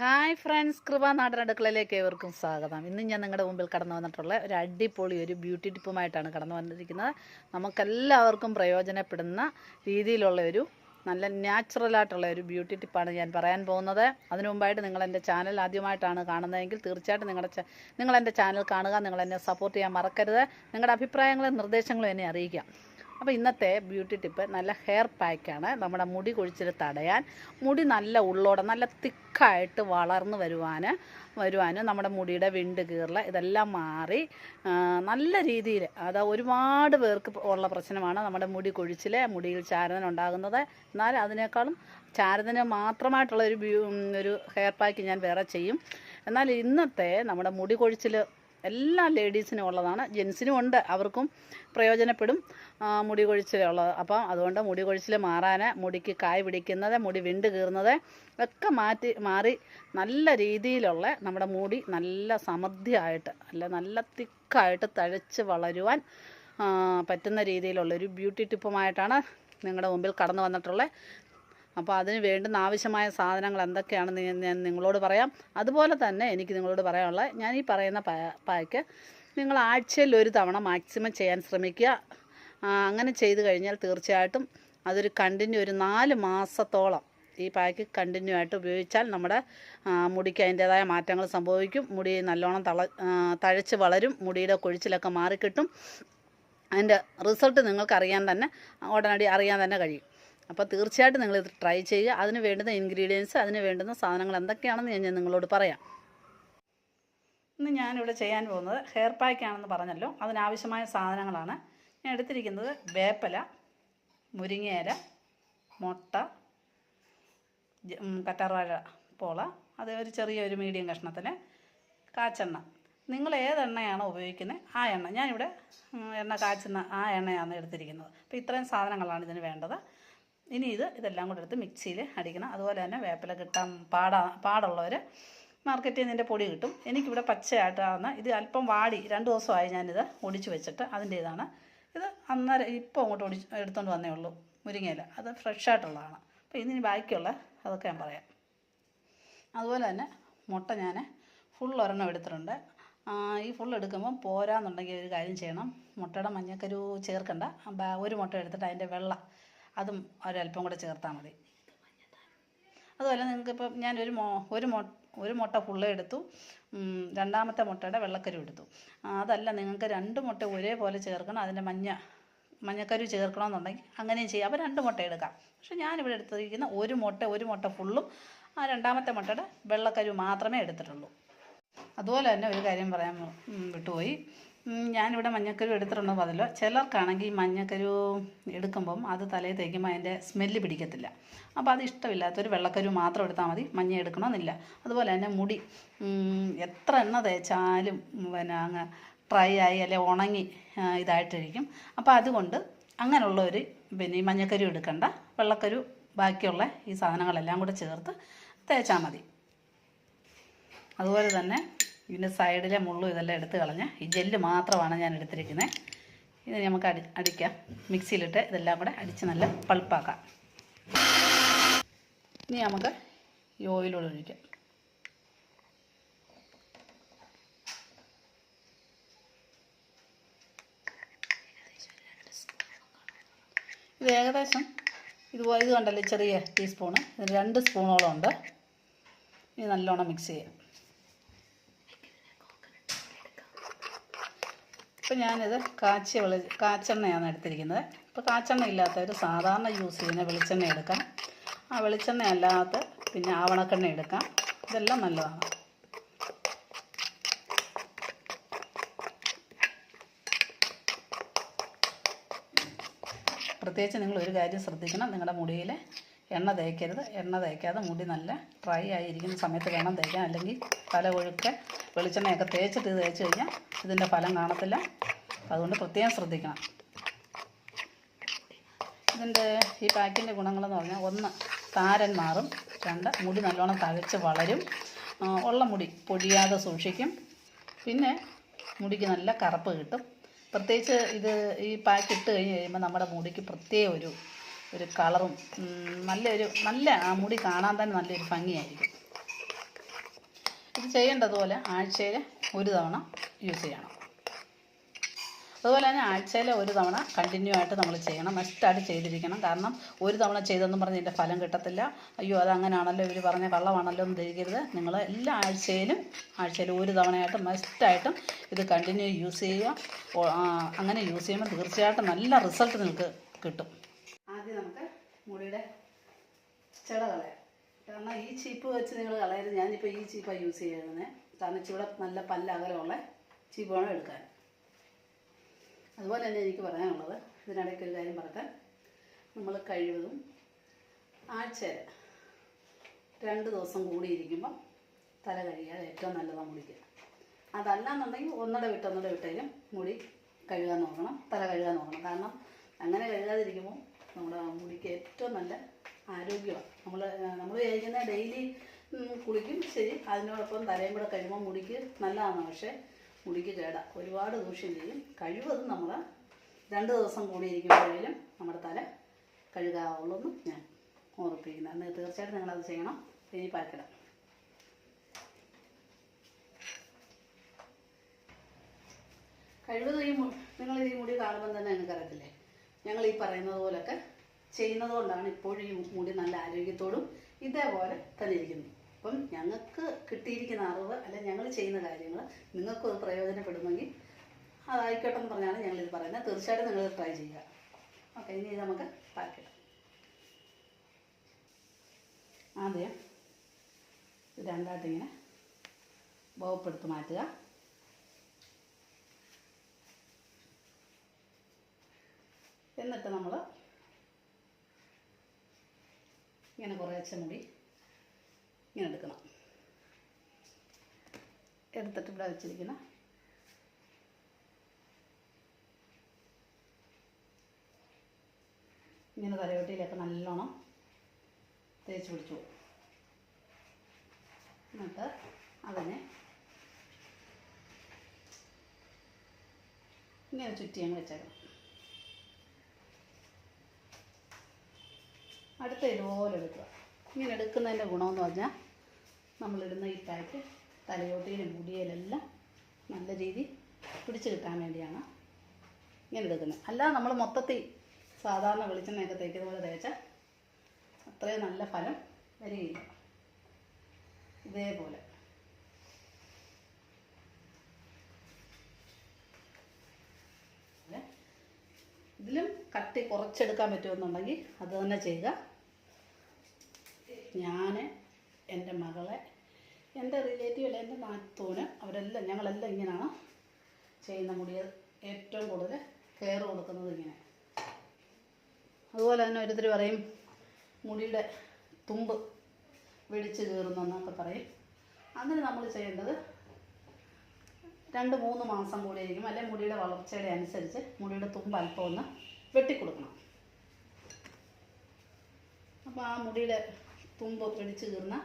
Hi friends കൃപ നാടൻ അടുക്കളയിലേക്ക് ഏവർക്കും സ്വാഗതം. ഇന്ന് ഞാൻ നിങ്ങളുടെ മുമ്പിൽ കടന്നു വന്നിട്ടുള്ള ഒരു അടിപൊളി ഒരു ബ്യൂട്ടി ടിപ്പുമായിട്ടാണ് കടന്നു വന്നിരിക്കുന്നത്. നമുക്കെല്ലാവർക്കും പ്രയോജനപ്പെടുന്ന രീതിയിലുള്ള ഒരു നല്ല നാച്ചുറലായിട്ടുള്ള ഒരു ബ്യൂട്ടി ടിപ്പാണ് ഞാൻ പറയാൻ പോകുന്നത്. അതിനു മുമ്പായിട്ട് നിങ്ങൾ എന്റെ ചാനൽ ആദ്യമായിട്ടാണ് കാണുന്നതെങ്കിൽ തീർച്ചയായിട്ടും നിങ്ങളുടെ നിങ്ങൾ എന്റെ ചാനൽ കാണുക നിങ്ങൾ എന്നെ സപ്പോർട്ട് ചെയ്യാൻ മറക്കരുത്. നിങ്ങളുടെ അഭിപ്രായങ്ങളും നിർദ്ദേശങ്ങളും എന്നെ അറിയിക്കാം അപ്പോൾ ഇന്നത്തെ ബ്യൂട്ടി ടിപ്പ് നല്ല ഹെയർ പാക്കാണ്. നമ്മുടെ മുടി കൊഴിച്ചിൽ തടയാൻ മുടി നല്ല ഉള്ളോടെ നല്ല തിക്കായിട്ട് വളർന്നു വരുവാൻ വരുവാനും നമ്മുടെ മുടിയുടെ വിണ്ട് കീറൽ ഇതെല്ലാം മാറി നല്ല രീതിയിൽ അത് ഒരുപാട് പേർക്ക് ഉള്ള പ്രശ്നമാണ് നമ്മുടെ മുടി കൊഴിച്ചിൽ മുടിയിൽ ചാരതന ഉണ്ടാകുന്നത്. എന്നാൽ അതിനേക്കാളും ചാരതന മാത്രമായിട്ടുള്ള ഒരു ഒരു ഹെയർ പാക്ക് ഞാൻ വേറെ ചെയ്യും. എന്നാൽ ഇന്നത്തെ നമ്മുടെ മുടി കൊഴിച്ചിൽ എല്ലാ ലേഡീസിനും ഉള്ളതാണ്. ജെൻസിനും ഉണ്ട്. അവർക്കും പ്രയോജനപ്പെടും. മുടി കൊഴിച്ചിലുള്ളത് അപ്പം അതുകൊണ്ട് മുടി കൊഴിച്ചിൽ മാറാൻ മുടിക്ക് കായ് പിടിക്കുന്നത് മുടി വിണ്ട് കീറുന്നത് ഒക്കെ മാറ്റി മാറി നല്ല രീതിയിലുള്ള നമ്മുടെ മുടി നല്ല സമൃദ്ധിയായിട്ട് അല്ല നല്ല തിക്കായിട്ട് തഴച്ച് വളരുവാൻ പറ്റുന്ന രീതിയിലുള്ള ഒരു ബ്യൂട്ടി ടിപ്പുമായിട്ടാണ് നിങ്ങളുടെ മുമ്പിൽ കടന്നു വന്നിട്ടുള്ളത്. അപ്പോൾ അതിന് വേണ്ടുന്ന ആവശ്യമായ സാധനങ്ങൾ എന്തൊക്കെയാണെന്ന് ഞാൻ- നിങ്ങളോട് പറയാം. അതുപോലെ തന്നെ എനിക്ക് നിങ്ങളോട് പറയാനുള്ള ഞാൻ ഈ പറയുന്ന പായ്ക്ക് നിങ്ങൾ ആഴ്ചയിൽ ഒരു തവണ മാക്സിമം ചെയ്യാൻ ശ്രമിക്കുക. അങ്ങനെ ചെയ്തു കഴിഞ്ഞാൽ തീർച്ചയായിട്ടും അതൊരു കണ്ടിന്യൂ ഒരു നാല് മാസത്തോളം ഈ പായ്ക്ക് കണ്ടിന്യൂ ആയിട്ട് ഉപയോഗിച്ചാൽ നമ്മുടെ മുടിക്ക് അതിന്റേതായ മാറ്റങ്ങൾ സംഭവിക്കും. മുടി നല്ലോണം തള തഴച്ച് വളരും. മുടിയുടെ കൊഴിച്ചിലൊക്കെ മാറിക്കിട്ടും. അതിന്റെ റിസൾട്ട് നിങ്ങൾക്ക് അറിയാൻ തന്നെ ഉടനടി അറിയാൻ തന്നെ കഴിയും. അപ്പോൾ തീർച്ചയായിട്ടും നിങ്ങൾ ഇത് ട്രൈ ചെയ്യുക. അതിന് വേണ്ടുന്ന ഇൻഗ്രീഡിയൻസ് അതിന് വേണ്ടുന്ന സാധനങ്ങൾ എന്തൊക്കെയാണെന്ന് ഞാൻ നിങ്ങളോട് പറയാം. ഇന്ന് ഞാനിവിടെ ചെയ്യാൻ പോകുന്നത് ഹെയർ പാക്ക് ആണെന്ന് പറഞ്ഞല്ലോ. അതിനാവശ്യമായ സാധനങ്ങളാണ്. ഞാൻ എടുത്തിരിക്കുന്നത് വേപ്പല മുരിങ്ങയില മുട്ട കറ്റാർവാഴ പോള അത് ഒരു ചെറിയ ഒരു മീഡിയം കഷ്ണത്തിന് കാച്ചെണ്ണ. നിങ്ങൾ ഏത് എണ്ണയാണോ ഉപയോഗിക്കുന്നത് ആ എണ്ണ. ഞാനിവിടെ എണ്ണ കാച്ചുന്ന ആ എണ്ണയാണ് എടുത്തിരിക്കുന്നത്. അപ്പോൾ ഇത്രയും സാധനങ്ങളാണ് ഇതിന് വേണ്ടത്. ഇനി ഇത് ഇതെല്ലാം കൂടെ എടുത്ത് മിക്സിയിൽ അടിക്കണം. അതുപോലെ തന്നെ വേപ്പില കിട്ടാൻ പാടാ പാടുള്ളവർ മാർക്കറ്റിൽ നിന്ന് പൊടി കിട്ടും. എനിക്കിവിടെ പച്ചയായിട്ടാണ്. ഇത് അല്പം വാടി രണ്ട് ദിവസമായി ഞാനിത് ഒടിച്ചു വെച്ചിട്ട് അതിന്റെ ഇതാണ് ഇത് അന്നേരം ഇപ്പോൾ അങ്ങോട്ട് ഒടിച്ച് എടുത്തുകൊണ്ട് വന്നേ ഉള്ളൂ മുരിങ്ങയില. അത് ഫ്രഷ് ആയിട്ടുള്ളതാണ് അപ്പോൾ ഇതിന് ബാക്കിയുള്ള അതൊക്കെ ഞാൻ പറയാം. അതുപോലെ തന്നെ മുട്ട ഞാൻ ഫുൾ ഒരെണ്ണം എടുത്തിട്ടുണ്ട്. ഈ ഫുൾ എടുക്കുമ്പം പോരാന്നുണ്ടെങ്കിൽ ഒരു കാര്യം ചെയ്യണം. മുട്ടയുടെ മഞ്ഞക്കരു ചേർക്കണ്ട. ഒരു മുട്ട എടുത്തിട്ട് അതിന്റെ വെള്ള അതും ഒരല്പം കൂടെ ചേർത്താൽ മതി. അതുപോലെ നിങ്ങൾക്കിപ്പം ഒരു മോ ഒരു മൊ ഒരു മുട്ട ഫുള്ള് എടുത്തു. രണ്ടാമത്തെ മുട്ടയുടെ വെള്ളക്കരു എടുത്തു. അതല്ല നിങ്ങൾക്ക് രണ്ട് മുട്ട ഒരേപോലെ ചേർക്കണം അതിന്റെ മഞ്ഞ മഞ്ഞക്കരു ചേർക്കണമെന്നുണ്ടെങ്കിൽ അങ്ങനെയും ചെയ്യാം. അപ്പോൾ രണ്ട് മുട്ട എടുക്കാം. പക്ഷെ ഞാനിവിടെ എടുത്തിരിക്കുന്ന ഒരു മുട്ട ഒരു മുട്ട ഫുള്ളും ആ രണ്ടാമത്തെ മുട്ടയുടെ വെള്ളക്കരു മാത്രമേ എടുത്തിട്ടുള്ളൂ. അതുപോലെ തന്നെ ഒരു കാര്യം പറയാൻ വിട്ടുപോയി. ഞാനിവിടെ മഞ്ഞക്കരു എടുത്തിട്ടുണ്ടോ അതല്ലോ ചിലർക്കാണെങ്കിൽ മഞ്ഞക്കരു എടുക്കുമ്പം അത് തലയിൽ തേക്കുമ്പോൾ അതിന്റെ സ്മെല്ല് പിടിക്കത്തില്ല. അപ്പോൾ അത് ഇഷ്ടമില്ലാത്തൊരു വെള്ളക്കരു മാത്രം എടുത്താൽ മതി. മഞ്ഞ എടുക്കണമെന്നില്ല. അതുപോലെ തന്നെ മുടി എത്ര എണ്ണ തേച്ചാലും പിന്നെ അങ്ങ് ഡ്രൈ ആയി അല്ലെ ഉണങ്ങി ഇതായിട്ടിരിക്കും. അപ്പോൾ അതുകൊണ്ട് അങ്ങനെയുള്ളവർ പിന്നെ ഈ മഞ്ഞക്കരു എടുക്കണ്ട. വെള്ളക്കരു ബാക്കിയുള്ള ഈ സാധനങ്ങളെല്ലാം കൂടെ ചേർത്ത് തേച്ചാൽ മതി. അതുപോലെ തന്നെ ഇതിന്റെ സൈഡിലെ മുള്ളും ഇതെല്ലാം എടുത്ത് കളഞ്ഞ് ഈ ജെല്ല് മാത്രമാണ് ഞാൻ എടുത്തിരിക്കുന്നത് ഇത് നമുക്ക് അടി അടിക്കാം. മിക്സിയിലിട്ട് ഇതെല്ലാം കൂടെ അടിച്ച് നല്ല പൾപ്പാക്കാം. ഇനി നമുക്ക് ഈ ഓയിലൂടെ ഒഴിക്കാം. ഇത് ഏകദേശം ഇത് ഇത് കണ്ടല്ലേ ചെറിയ ടീസ്പൂണ്. ഇതിന് രണ്ട് സ്പൂണോളം ഉണ്ട്. ഇനി നല്ലോണം മിക്സ് ചെയ്യാം. ഇപ്പം ഞാനിത് കാച്ചിയ വെളി കാച്ചെണ്ണയാണ് എടുത്തിരിക്കുന്നത്. ഇപ്പോൾ കാച്ചെണ്ണ ഇല്ലാത്തവർ സാധാരണ യൂസ് ചെയ്യുന്ന വെളിച്ചെണ്ണ എടുക്കാം. ആ വെളിച്ചെണ്ണ അല്ലാത്ത പിന്നെ ആവണക്കെണ്ണ എടുക്കാം. ഇതെല്ലാം നല്ലതാണ്. പ്രത്യേകിച്ച് നിങ്ങൾ ഒരു കാര്യം ശ്രദ്ധിക്കണം. നിങ്ങളുടെ മുടിയിൽ എണ്ണ തേക്കരുത്. എണ്ണ തേക്കാതെ മുടി നല്ല ഡ്രൈ ആയിരിക്കുന്ന സമയത്ത് വേണം തേക്കാൻ. അല്ലെങ്കിൽ തല കൊഴുക്കെ വെളിച്ചെണ്ണയൊക്കെ തേച്ചിട്ട് തേച്ച് കഴിഞ്ഞാൽ ഇതിന്റെ ഫലം കാണത്തില്ല. അതുകൊണ്ട് പ്രത്യേകം ശ്രദ്ധിക്കണം. ഇതിന്റെ ഈ പാക്കിന്റെ ഗുണങ്ങളെന്ന് പറഞ്ഞാൽ ഒന്ന് താരൻ മാറും രണ്ട് മുടി നല്ലോണം തഴച്ച് വളരും ഉള്ള മുടി പൊടിയാതെ സൂക്ഷിക്കും പിന്നെ മുടിക്ക് നല്ല കറുപ്പ് കിട്ടും. പ്രത്യേകിച്ച് ഇത് ഈ പാക്ക് ഇട്ട് കഴിഞ്ഞ് കഴിയുമ്പോൾ നമ്മുടെ മുടിക്ക് പ്രത്യേക ഒരു ഒരു കളറും നല്ലൊരു നല്ല ആ മുടി കാണാൻ തന്നെ നല്ലൊരു ഭംഗിയായിരിക്കും. ഇത് ചെയ്യേണ്ടതുപോലെ ആഴ്ചയിൽ ഒരു തവണ യൂസ് ചെയ്യണം. അതുപോലെ തന്നെ ആഴ്ചയിൽ ഒരു തവണ കണ്ടിന്യൂ ആയിട്ട് നമ്മൾ ചെയ്യണം. മസ്റ്റായിട്ട് ചെയ്തിരിക്കണം. കാരണം ഒരു തവണ ചെയ്തെന്നും പറഞ്ഞ് ഇതിന്റെ ഫലം കിട്ടത്തില്ല. അയ്യോ അത് അങ്ങനെയാണല്ലോ ഇവർ പറഞ്ഞ കള്ളമാണല്ലോ എന്ന് ധരിക്കരുത്. നിങ്ങൾ എല്ലാ ആഴ്ചയിലും ആഴ്ചയിൽ ഒരു തവണയായിട്ട് മസ്റ്റായിട്ടും ഇത് കണ്ടിന്യൂ യൂസ് ചെയ്യുക. അങ്ങനെ യൂസ് ചെയ്യുമ്പോൾ തീർച്ചയായിട്ടും നല്ല റിസൾട്ട് നിങ്ങൾക്ക് കിട്ടും. ആദ്യം നമുക്ക് മുടിയുടെ ചെട കളയാം. കാരണം ഈ ചീപ്പ് വെച്ച് നിങ്ങൾ കളയരുത്. ഞാനിപ്പോൾ ഈ ചീപ്പാണ് യൂസ് ചെയ്യുന്നത് കാരണം ഇവിടെ നല്ല പല്ല അകലമുള്ള ചീപ്പ് വേണം എടുക്കാൻ. അതുപോലെ തന്നെ എനിക്ക് പറയാനുള്ളത്. ഇതിനിടയ്ക്ക് ഒരു കാര്യം പറക്കാൻ നമ്മൾ കഴിവതും ആഴ്ചയിൽ രണ്ട് ദിവസം കൂടിയിരിക്കുമ്പം തല കഴുകിയാൽ ഏറ്റവും നല്ലതാണ് മുടിക്ക്. അതല്ലാന്നുണ്ടെങ്കിൽ ഒന്നട വിട്ട് ഒന്നട വിട്ടേലും മുടി കഴുകാൻ നോക്കണം തല കഴുകാൻ നോക്കണം. കാരണം അങ്ങനെ കഴുകാതിരിക്കുമ്പോൾ നമ്മുടെ മുടിക്ക് ഏറ്റവും നല്ല ആരോഗ്യമാണ്. നമ്മൾ നമ്മൾ വിചാരിക്കുന്ന ഡെയിലി കുളിക്കും ശരി. അതിനോടൊപ്പം തലയും കൂടെ കഴിയുമ്പോൾ മുടിക്ക് നല്ലതാണ്. പക്ഷേ മുടിക്ക് ചേടാ ഒരുപാട് ദൂഷ്യം ചെയ്യും. കഴിവതും നമ്മൾ രണ്ട് ദിവസം കൂടിയിരിക്കുമ്പോഴേലും നമ്മുടെ തല കഴുകാവുള്ളൂ എന്ന് ഞാൻ ഓർപ്പിക്കുന്നത് അന്ന് തീർച്ചയായിട്ടും നിങ്ങളത് ചെയ്യണം. ഇനി പാക്കിടാം കഴിവതും ഈ നിങ്ങൾ ഈ മുടി കാണുമ്പോൾ തന്നെ നിങ്ങൾക്ക് അറിയത്തില്ലേ ഞങ്ങൾ ഈ പറയുന്നത് പോലൊക്കെ ചെയ്യുന്നത് കൊണ്ടാണ് ഇപ്പോഴും ഈ മുടി നല്ല ആരോഗ്യത്തോടും ഇതേപോലെ തന്നെ ഇരിക്കുന്നത്. അപ്പം ഞങ്ങൾക്ക് കിട്ടിയിരിക്കുന്ന അറിവ് അല്ലെ ഞങ്ങൾ ചെയ്യുന്ന കാര്യങ്ങൾ നിങ്ങൾക്ക് അത് പ്രയോജനപ്പെടുമെങ്കിൽ അതായിക്കോട്ടെ എന്ന് പറഞ്ഞാണ് ഞങ്ങളിത് പറയുന്നത്. തീർച്ചയായിട്ടും നിങ്ങൾ ട്രൈ ചെയ്യുക. ഓക്കെ ഇനി നമുക്ക് പാക്കിടാം ആദ്യം രണ്ടായിട്ട് ഇങ്ങനെ ബോപ്പെടുത്ത് മാറ്റുക. എന്നിട്ട് നമ്മൾ ഇങ്ങനെ കുറേശ്ശെ മുടി ഇങ്ങനെ എടുക്കണം. എടുത്തിട്ട് ഇവിടെ വെച്ചിരിക്കുന്ന ഇങ്ങനെ തലയോട്ടിയിലൊക്കെ നല്ലോണം തേച്ച് പിടിച്ചു. എന്നിട്ട് അതിനെ ഇങ്ങനെ ചുറ്റി അങ്ങ് വെച്ചേക്കണം. അടുത്ത ഇതുപോലെ എടുക്കുക. ഇങ്ങനെ എടുക്കുന്നതിന്റെ ഗുണമെന്ന് പറഞ്ഞാൽ നമ്മളിടുന്ന ഈ പാക്ക് തലയോട്ടയിലും മുടിയിലെല്ലാം നല്ല രീതി പിടിച്ചു കിട്ടാൻ വേണ്ടിയാണ് ഇങ്ങനെ എടുക്കുന്നത്. അല്ല നമ്മൾ മൊത്തത്തിൽ സാധാരണ വെളിച്ചെണ്ണയൊക്കെ തേക്കുന്ന പോലെ തേച്ചാൽ അത്രയും നല്ല ഫലം വരികയില്ല. ഇതേപോലെ? ഇതിലും കട്ടി കുറച്ചെടുക്കാൻ പറ്റുമെന്നുണ്ടെങ്കിൽ അത് തന്നെ ചെയ്യുക. ഞാൻ എന്റെ മകളെ എന്റെ റിലേറ്റീവ് അല്ല എന്റെ നാത്തൂന് അവരെല്ലാം ഞങ്ങളെല്ലാം ഇങ്ങനെയാണ് ചെയ്യുന്ന മുടിയെ ഏറ്റവും കൂടുതൽ കെയർ കൊടുക്കുന്നത് ഇങ്ങനെ. അതുപോലെ തന്നെ ഒരുത്തിരി പറയും മുടിയുടെ തുമ്പ് വെടിച്ച് കയറുന്നെന്നൊക്കെ പറയും. അതിന് നമ്മൾ ചെയ്യേണ്ടത് രണ്ട് മൂന്ന് മാസം കൂടി ഇരിക്കും. അല്ലെങ്കിൽ മുടിയുടെ വളർച്ചയുടെ അനുസരിച്ച് മുടിയുടെ തുമ്പ് അല്പം ഒന്ന് വെട്ടിക്കൊടുക്കണം. അപ്പോൾ ആ മുടിയുടെ തുമ്പ് വെടിച്ച് കീറുന്ന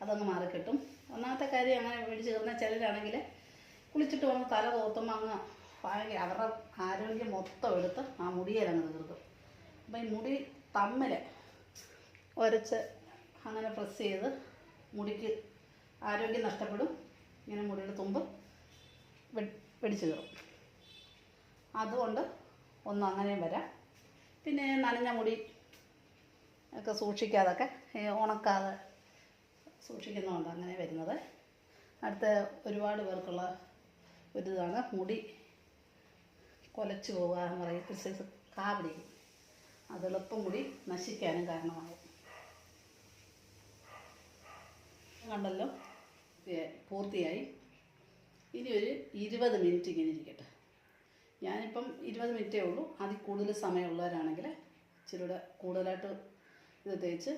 അതങ്ങ് മാറിക്കിട്ടും. ഒന്നാമത്തെ കാര്യം അങ്ങനെ വെടിച്ച് കയറുന്ന ചിലരാണെങ്കിൽ കുളിച്ചിട്ട് വന്ന് തല തോർത്തുമ്പോൾ അങ്ങ് ഭയങ്കര അവരുടെ ആരോഗ്യം മൊത്തം എടുത്ത് ആ മുടിയിലങ്ങ് തീർക്കും. അപ്പം ഈ മുടി തമ്മിൽ ഉരച്ച് അങ്ങനെ പ്രസ് ചെയ്ത് മുടിക്ക് ആരോഗ്യം നഷ്ടപ്പെടും. ഇങ്ങനെ മുടിയുടെ തുമ്പ് പിടിച്ചു കയറും അതുകൊണ്ട് ഒന്ന് അങ്ങനെയും വരാം. പിന്നെ നനഞ്ഞ മുടി ഒക്കെ സൂക്ഷിക്കാതൊക്കെ ഉണക്കാതെ സൂക്ഷിക്കുന്നതുകൊണ്ട് അങ്ങനെ വരുന്നത്. അടുത്ത ഒരുപാട് പേർക്കുള്ള ഒരു ഇതാണ് മുടി കൊലച്ചു പോവുക എന്ന് പറയും. ഒരു കാവടി പിടിക്കും അത് എളുപ്പം മുടി നശിക്കാനും കാരണമാകും. കണ്ടല്ലോ? പൂർത്തിയായി. ഇനി ഒരു ഇരുപത് മിനിറ്റ് ഇങ്ങനെ ഇരിക്കട്ടെ. ഞാനിപ്പം ഇരുപത് മിനിറ്റേ ഉള്ളൂ. അതിൽ കൂടുതൽ സമയമുള്ളവരാണെങ്കിൽ ഇച്ചിരി കൂടെ കൂടുതലായിട്ട് ഇത് തേച്ച്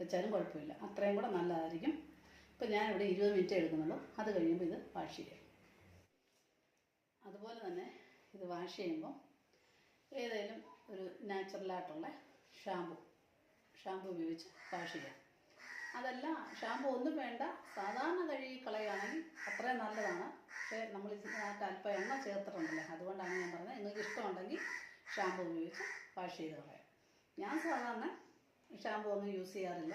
വെച്ചാലും കുഴപ്പമില്ല. അത്രയും കൂടെ നല്ലതായിരിക്കും. ഇപ്പം ഞാനിവിടെ ഇരുപത് മിനിറ്റ് എടുക്കുന്നുള്ളൂ. അത് കഴിയുമ്പോൾ ഇത് വാഷ് ചെയ്യാം. അതുപോലെ തന്നെ ഇത് വാഷ് ചെയ്യുമ്പോൾ ഏതെങ്കിലും ഒരു നാച്ചുറലായിട്ടുള്ള ഷാമ്പു ഷാമ്പു ഉപയോഗിച്ച് വാഷ് ചെയ്യാം. അതല്ല ഷാമ്പു ഒന്നും വേണ്ട. സാധാരണ കഴുകി കളയുകയാണെങ്കിൽ അത്രയും നല്ലതാണ്. പക്ഷേ നമ്മൾ ഇതിനകത്ത് അല്പം എണ്ണ ചേർത്തിട്ടുണ്ടല്ലോ. അതുകൊണ്ടാണ് ഞാൻ പറഞ്ഞത് നിങ്ങൾക്ക് ഇഷ്ടമുണ്ടെങ്കിൽ ഷാമ്പു ഉപയോഗിച്ച് വാഷ് ചെയ്ത് കളയാം. ഞാൻ സാധാരണ ഷാമ്പു ഒന്നും യൂസ് ചെയ്യാറില്ല.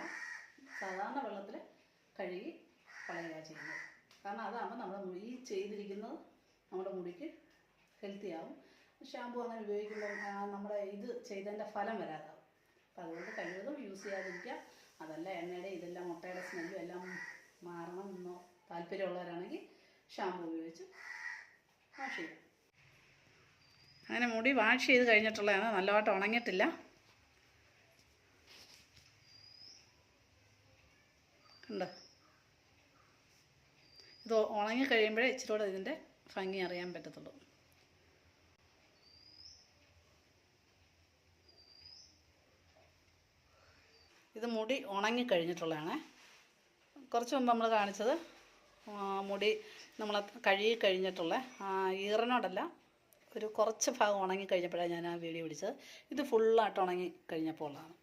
സാധാരണ വെള്ളത്തിൽ കഴുകി കളയുക ചെയ്യുന്നത്. കാരണം അതാകുമ്പോൾ നമ്മുടെ മുടി ഈ ചെയ്തിരിക്കുന്നത് നമ്മുടെ മുടിക്ക് ഹെൽത്തി ആവും. ഷാമ്പു അങ്ങനെ ഉപയോഗിക്കുമ്പോൾ നമ്മുടെ ഇത് ചെയ്തതിന്റെ ഫലം വരാതാവും. അപ്പം അതുകൊണ്ട് കഴിവതും യൂസ് ചെയ്യാതിരിക്കുക. അതല്ല എണ്ണയുടെ ഇതെല്ലാം മുട്ടയുടെ സ്മെല്ലും എല്ലാം മാറണം എന്നോ താല്പര്യമുള്ളവരാണെങ്കിൽ ഷാമ്പു ഉപയോഗിച്ച് വാഷ് ചെയ്യാം. അങ്ങനെ മുടി വാഷ് ചെയ്ത് കഴിഞ്ഞിട്ടുള്ളതാണ്. നല്ലതായിട്ട് ഉണങ്ങിയിട്ടില്ല. കണ്ടോ? ഇത് ഉണങ്ങി കഴിയുമ്പോഴേ ഇച്ചിരി കൂടെ ഇതിന്റെ ഭംഗി അറിയാൻ പറ്റത്തുള്ളൂ. ഇത് മുടി ഉണങ്ങി കഴിഞ്ഞിട്ടുള്ളതാണ്. കുറച്ച് മുമ്പ് നമ്മൾ കാണിച്ചത് മുടി നമ്മൾ കഴുകി കഴിഞ്ഞിട്ടുള്ള ഈറനോടല്ല ഒരു കുറച്ച് ഭാഗം ഉണങ്ങി കഴിഞ്ഞപ്പോഴാണ് ഞാൻ ആ വീഡിയോ പിടിച്ചത്. ഇത് ഫുള്ളായിട്ട് ഉണങ്ങി കഴിഞ്ഞപ്പോൾ ഉള്ളതാണ്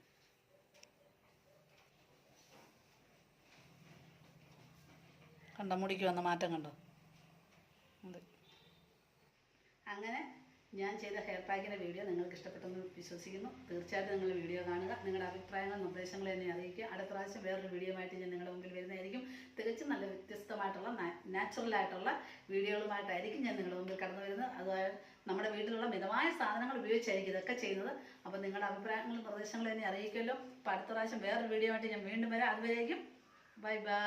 കണ്ടോ? മുടിക്ക് വന്ന മാറ്റം കണ്ടോ? അതെ. അങ്ങനെ ഞാൻ ചെയ്ത ഹെയർ പാക്കിന്റെ വീഡിയോ നിങ്ങൾക്ക് ഇഷ്ടപ്പെട്ടെന്ന് വിശ്വസിക്കുന്നു. തീർച്ചയായിട്ടും നിങ്ങൾ വീഡിയോ കാണുക. നിങ്ങളുടെ അഭിപ്രായങ്ങളും നിർദ്ദേശങ്ങളും എന്നെ അറിയിക്കുക. അടുത്ത പ്രാവശ്യം വേറൊരു വീഡിയോ ആയിട്ട് ഞാൻ നിങ്ങളുടെ മുമ്പിൽ വരുന്നതായിരിക്കും. തികച്ചും നല്ല വ്യത്യസ്തമായിട്ടുള്ള നാച്ചുറൽ ആയിട്ടുള്ള വീഡിയോകളുമായിട്ടായിരിക്കും ഞാൻ നിങ്ങളുടെ മുമ്പിൽ കടന്നു വരുന്നത്. അത് നമ്മുടെ വീട്ടിലുള്ള മിതമായ സാധനങ്ങൾ ഉപയോഗിച്ചായിരിക്കും ഇതൊക്കെ ചെയ്യുന്നത്. അപ്പോൾ നിങ്ങളുടെ അഭിപ്രായങ്ങളും നിർദ്ദേശങ്ങളും എന്നെ അറിയിക്കുമല്ലോ. അപ്പോൾ അടുത്ത പ്രാവശ്യം വേറൊരു വീഡിയോ ആയിട്ട് ഞാൻ വീണ്ടും വരാം. അതുവരേക്കും ബൈ ബൈ